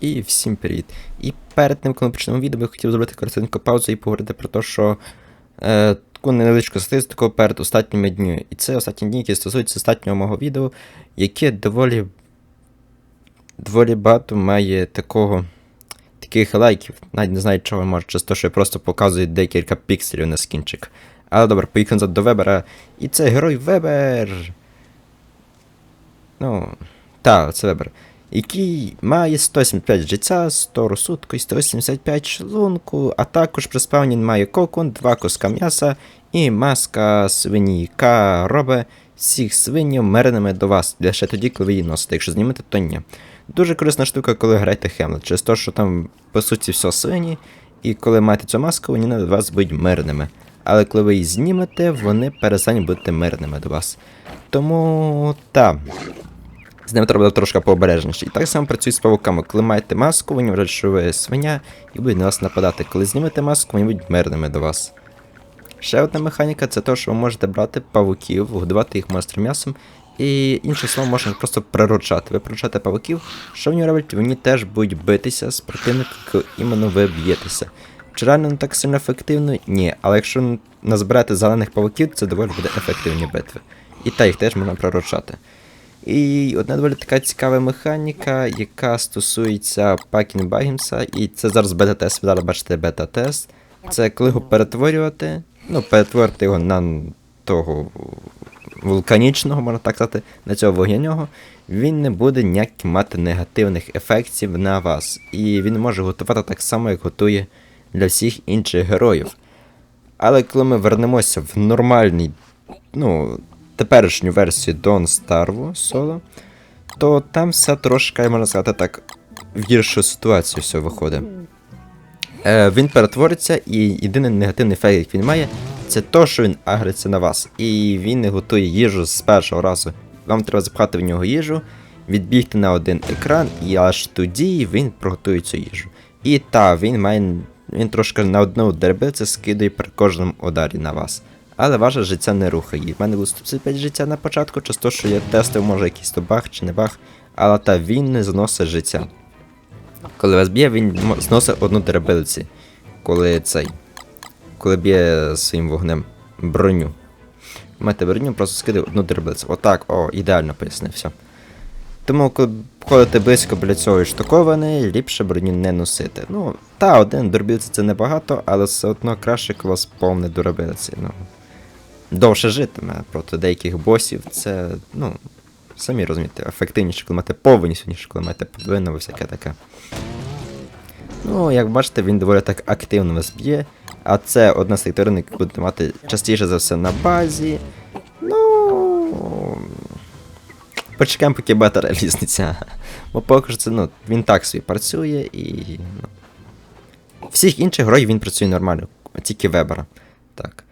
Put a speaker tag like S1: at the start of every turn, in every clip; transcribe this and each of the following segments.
S1: І всім привіт. І перед тим, коли ми почнемо відео, я хотів зробити коротеньку паузу і поговорити про те, що е, таку невеличку статистику перед останніми днями. І це останні дні, які стосуються останнього мого відео, яке доволі доволі багато має такого таких лайків. Навіть не знаю, чого може, через те, що я просто показую декілька пікселів на скінчик. Але добре, поїхали назад до Вебера. І це герой Вебер. Ну, так, це Вебер. Який має 175 життя, 100 розсудку і 185 шлунку, а також при має кокон, 2 куска м'яса і маска свині, яка робить всіх свинів мирними до вас. Лише тоді, коли ви її носите. Якщо знімете, то ні. Дуже корисна штука, коли граєте Хемлет, через те, що там, по суті, все свині, і коли маєте цю маску, вони до вас будуть мирними. Але коли ви її знімете, вони перестануть бути мирними до вас. Тому так. З ними треба трошки пообережніше. І так само працює з павуками. Коли маєте маску, вони вважають, що ви свиня, і будуть на вас нападати. Коли знімете маску, вони будуть мирними до вас. Ще одна механіка це те, що ви можете брати павуків, годувати їх монстром м'ясом, і інше слово можна просто приручати. Ви приручаєте павуків, що вони роблять? Вони теж будуть битися з противником, іменно ви б'єтеся. Чи реально не так сильно ефективно? Ні. Але якщо назбирати зелених павуків, це доволі буде ефективні битви. І та їх теж можна приручати. І одна доволі така цікава механіка, яка стосується Пакін Багінса, і це зараз бета-тест, ви зараз бачите бета-тест. Це коли його перетворювати, ну, перетворити його на того вулканічного, можна так сказати, на цього вогняного, він не буде ніяких мати негативних ефектів на вас. І він може готувати так само, як готує для всіх інших героїв. Але коли ми вернемося в нормальний, ну, теперішню версію Dawn Starvo соло, то там все трошки, можна сказати так, в гіршу ситуацію все виходить. Е, він перетвориться, і єдиний негативний ефект, який він має, це то, що він агриться на вас. І він не готує їжу з першого разу. Вам треба запхати в нього їжу, відбігти на один екран, і аж тоді він приготує цю їжу. І та, він має. Він трошки на одну дербицю скидає при кожному ударі на вас. Але ваше життя не рухає. В мене було 155 життя на початку, через те, що я тестив, може якийсь то баг чи не баг, але та він не зносить життя. Коли вас б'є, він зносить одну дербилиці. Коли цей. Коли б'є своїм вогнем броню. Маєте броню, просто скидає одну дербилицю. Отак, о, ідеально пояснив, все. Тому, коли ходите близько біля цього штуковини, ліпше броню не носити. Ну, та, один дробілці це небагато, але все одно краще, коли вас повне дробілці. Ну, довше житиме проти деяких босів, це, ну, самі розумієте, ефективніше, коли маєте повністю, ніж коли маєте половину, всяке таке. Ну, як бачите, він доволі так активно вас б'є. А це одна з секторин, яку будете мати частіше за все на базі. Ну. Почекаємо, поки бета релізниця. Бо поки що це, ну, він так собі працює і. Ну. Всіх інших героїв він працює нормально, тільки Вебера. Так.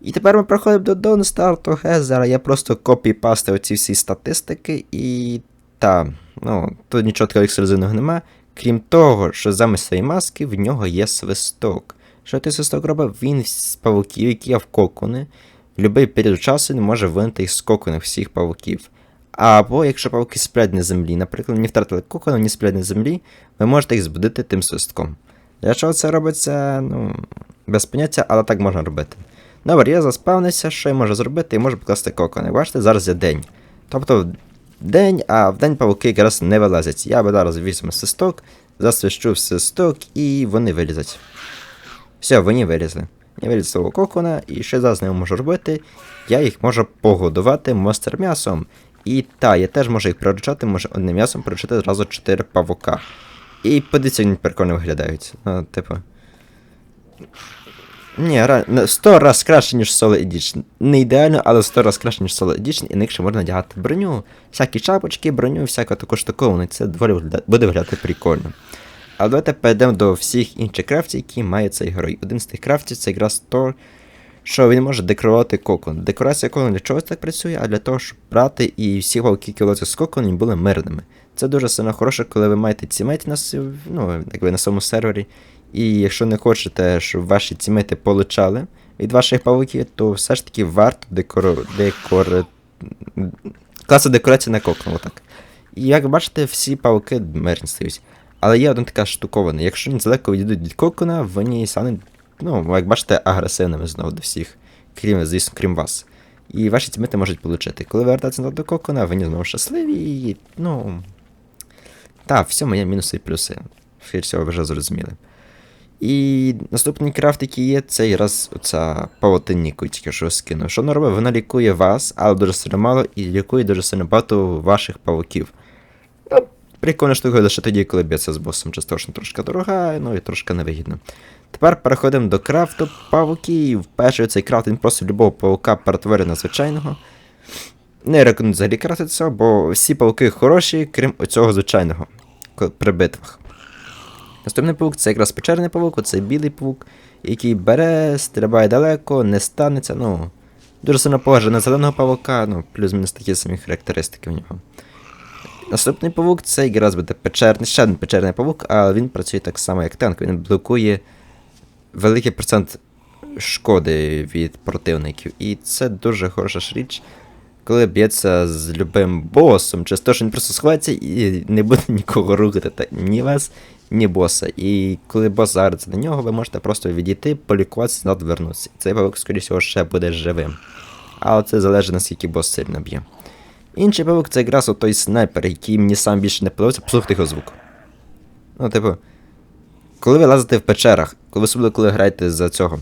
S1: І тепер ми проходимо до Dawn Start to Heather. Я просто копій-пастив ці всі статистики і. Та, ну, тут нічого такого ексклюзивного нема. Крім того, що замість своєї маски в нього є свисток. Що той свисток робить? Він з павуків, які є в кокони, в будь-який період часу він може винити їх з коконів всіх павуків. Або якщо павуки сплять на землі, наприклад, вони втратили кокон, вони сплять на землі, ви можете їх збудити тим свистком. Для чого це робиться, ну, без поняття, але так можна робити. Добре, я заспавнився, що я можу зробити, я можу покласти кокони. Бачите, зараз є день. Тобто день, а в день павуки якраз не вилазять. Я би зараз візьму свисток, засвищу в свисток і вони вилізуть. Все, вони вилізли. Я виліз свого кокона, і що зараз ними можу робити? Я їх можу погодувати монстр м'ясом. І та, я теж можу їх приручати, можу одним м'ясом приручити зразу 4 павука. І подивіться, вони прикольно виглядають. Ну, типу. Ні, ра- 100 раз краще, ніж Solo Edition. Не ідеально, але 100 раз краще, ніж Solo Edition, і інакше можна надягати броню, всякі шапочки, броню, всяку таку штуковину, це доволі буде виглядати прикольно. Але давайте перейдемо до всіх інших крафтів, які має цей герой. Один з тих крафтів це якраз то, що він може декорувати кокон. Декорація кокону для чогось так працює, а для того, щоб брати і всі волки, які з кокону, були мирними. Це дуже сильно хороше, коли ви маєте цімейти на, с- ну, якби на своєму сервері. І якщо не хочете, щоб ваші цімейти получали від ваших павуків, то все ж таки варто декоро... декор... класу декорації на кокон, отак. І як бачите, всі павуки мирні стають. Але є одна така штуковина. Якщо вони далеко відійдуть від кокона, вони стануть, ну, як бачите, агресивними знову до всіх, крім, звісно, крім вас. І ваші тімити можуть получити. Коли ви вертаєтеся до кокона, вони знову щасливі і, ну. Так, в цьому мінуси і плюси. Всього, ви вже зрозуміли. І наступний крафт, який є, це якраз оця павутинніку, тільки що скинув. Що вона робить? Вона лікує вас, але дуже сильно мало, і лікує дуже сильно багато ваших павуків. Ну, прикольна штука лише тоді, коли б'ється з босом, часто що трошки дорога, ну і трошки невигідно. Тепер переходимо до крафту павуків. Перший цей крафт він просто любого павука перетворює на звичайного. Не рекомендую взагалі крафтити цього, бо всі павуки хороші, крім оцього звичайного при битвах. Наступний павук це якраз печерний павук, це білий павук, який бере, стрибає далеко, не станеться, ну. Дуже сильно похоже на зеленого павука, ну, плюс-мінус такі самі характеристики в нього. Наступний павук це якраз буде печерний, ще один печерний павук, але він працює так само, як танк. Він блокує великий процент шкоди від противників. І це дуже хороша ж річ, коли б'ється з любим босом, через те, що він просто сховається і не буде нікого рухати, та- ні вас, ні боса. І коли бос загриться на нього, ви можете просто відійти, полікуватися, назад вернутися. Цей павук, скоріше всього, ще буде живим. Але це залежить наскільки бос сильно б'є. Інший павук це якраз от той снайпер, який мені сам більше не подобається, послухайте його звук. Ну, типу, коли ви лазите в печерах, коли особливо коли граєте за цього,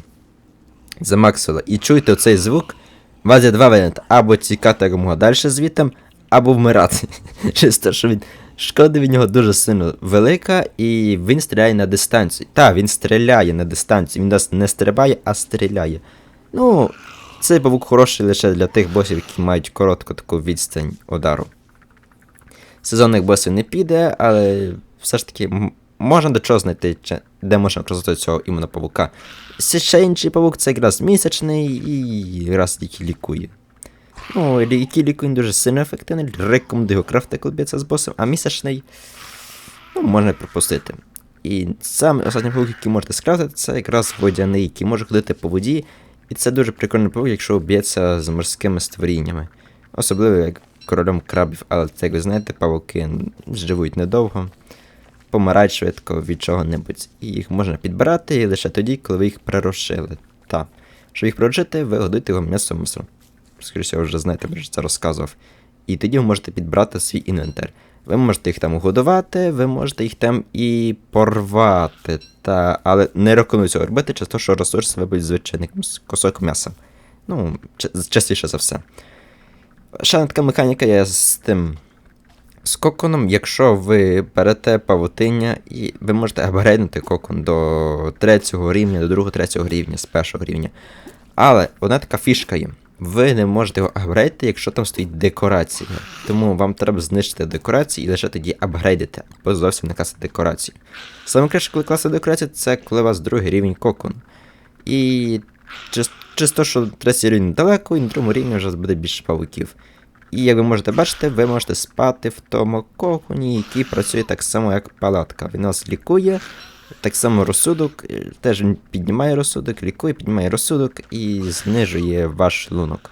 S1: за Максвелла, і чуєте оцей звук, у вас є два варіанти. Або тікати якомога далі звітом, або вмирати. Те, що він. Шкода від нього дуже сильно велика, і він стріляє на дистанцію. Так, він стріляє на дистанцію. Він нас не стрибає, а стріляє. Ну, цей павук хороший лише для тих босів, які мають коротку таку відстань удару. Сезонних босів не піде, але все ж таки можна до чого знайти, де можна використати цього іменно павука. Ще інший павук це якраз місячний і якраз який лікує. Ну, лі- який лікує дуже сильно ефективний, рекомендую крафти, коли б'ється з босом, а місячний ну, можна пропустити. І саме останній павук, який можете скрафтити, це якраз водяний, який може ходити по воді. І це дуже прикольний павук, якщо б'ється з морськими створіннями. Особливо як королем крабів, але це, як ви знаєте, павуки живуть недовго, помирають швидко від чого-небудь. І їх можна підбирати лише тоді, коли ви їх прирощили. Та. Щоб їх приручити, ви годуєте його м'ясом. Скоріше, вже знаєте, вже це розказував. І тоді ви можете підбрати свій інвентар. Ви можете їх там годувати, ви можете їх там і порвати. Та... Але не рекомендую цього робити, через те, що ресурс вибить звичайний кус- кусок м'яса. Ну, частіше за все. Ще така механіка є з тим. З коконом, якщо ви берете павутиння, і ви можете апгрейднути кокон до третього рівня, до другого, третього рівня, з першого рівня. Але одна така фішка є. Ви не можете його апгрейдити, якщо там стоїть декорація. Тому вам треба знищити декорації і лише тоді апгрейдити, або зовсім не класти декорації. Саме краще, коли класти декорації, це коли у вас другий рівень кокон. І чис- чисто, що третій рівень далеко, і на другому рівні вже буде більше павуків. І як ви можете бачити, ви можете спати в тому коконі, який працює так само, як палатка. Він вас лікує, так само розсудок, е, теж піднімає розсудок, лікує, піднімає розсудок і знижує ваш шлунок.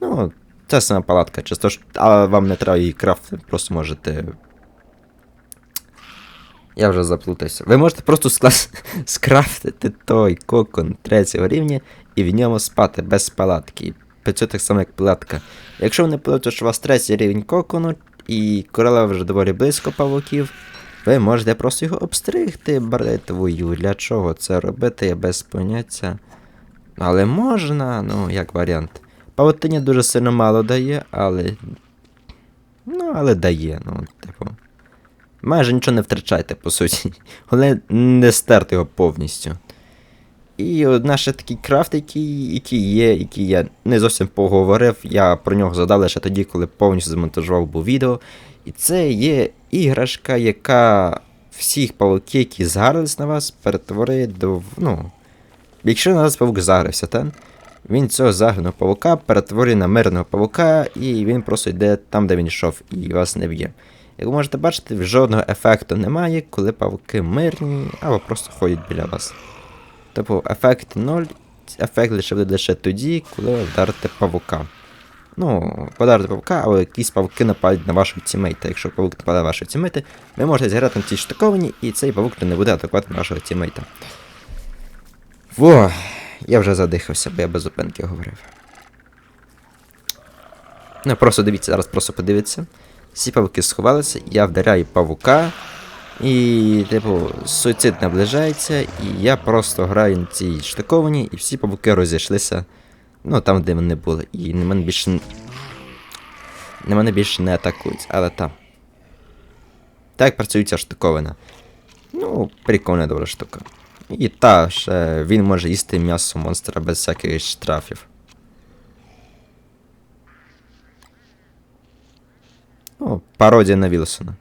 S1: Ну, це сама палатка, чисто, ж- але вам не треба її крафтити, просто можете. Я вже заплутався. Ви можете просто склас... скрафтити той кокон третього рівня і в ньому спати без палатки. Працює так само, як палатка. Якщо ви не платите, що у вас третій рівень кокону, і королева вже доволі близько павуків, ви можете просто його обстригти бритвою. Для чого це робити, я без поняття. Але можна, ну, як варіант. Павутиня дуже сильно мало дає, але. Ну, але дає, ну, типу. Майже нічого не втрачайте, по суті. Головне не стерти його повністю. І одна ще такий крафт, який, який є, який я не зовсім поговорив. Я про нього згадав лише тоді, коли повністю змонтажував був відео. І це є іграшка, яка всіх павуків, які згарились на вас, перетворить до. Ну. Якщо на вас павук загрився, та? Він цього заграного павука перетворює на мирного павука, і він просто йде там, де він йшов, і вас не б'є. Як ви можете бачити, жодного ефекту немає, коли павуки мирні або просто ходять біля вас. Типу, ефект 0, ефект лише буде лише тоді, коли ви вдарите павука. Ну, подарити павука, але якісь павуки нападуть на вашого тімейта. Якщо павук нападе на вашого тімейта, ви можете зіграти на цій штуковані, і цей павук не буде атакувати вашого тімейта. Во, я вже задихався, бо я без зупинки говорив. Ну, просто дивіться, зараз просто подивіться. Всі павуки сховалися, я вдаряю павука. І, типу, суїцид наближається, і я просто граю на цій штуковані, і всі павуки розійшлися. Ну, там, де вони були. І на мене більше. На мене більше не атакують, але там. Так працює ця штуковина. Ну, прикольна добра штука. І та, ще він може їсти м'ясо монстра без всяких штрафів. Ну, пародія на Вілсона.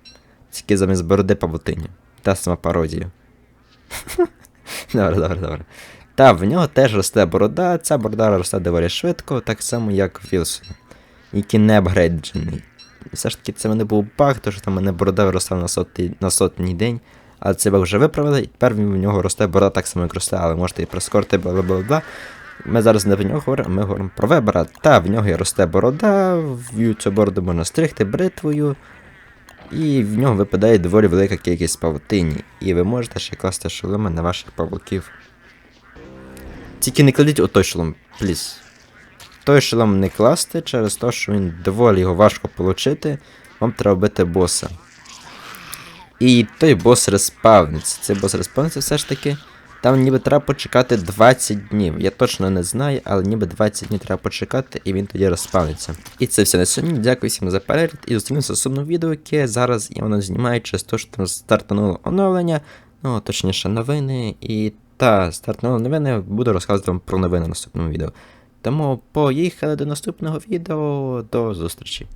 S1: Тільки замість бороди павутині. Та сама пародія. добре, добре, добре. Та, в нього теж росте борода, ця борода росте доволі швидко, так само як в Вілсона, який не апгрейджений. Все ж таки, це в мене був баг, тому що там мене борода виростала на сотий, на сотній день, але це баг вже виправили, і тепер в нього росте борода так само, як росте, але можете і прискорити, бла бла бла. Ми зараз не про нього говоримо, ми говоримо про вебера. Та, в нього і росте борода, в цю бороду можна стригти бритвою. І в нього випадає доволі велика кількість павутині, і ви можете ще класти шоломи на ваших павуків. Тільки не кладіть отой шолом, пліз. Той шолом не класти через те, що він доволі його важко отримати, вам треба бити боса. І той бос респавниться. Цей бос респавниться все ж таки. Там ніби треба почекати 20 днів. Я точно не знаю, але ніби 20 днів треба почекати, і він тоді розпавниться. І це все на сьогодні. Дякую всім за перегляд і зустрінемося в наступному відео, яке зараз і воно знімає через те, що там стартануло оновлення, ну точніше новини. І та стартнули новини, буду розказувати вам про новини в наступному відео. Тому поїхали до наступного відео. До зустрічі.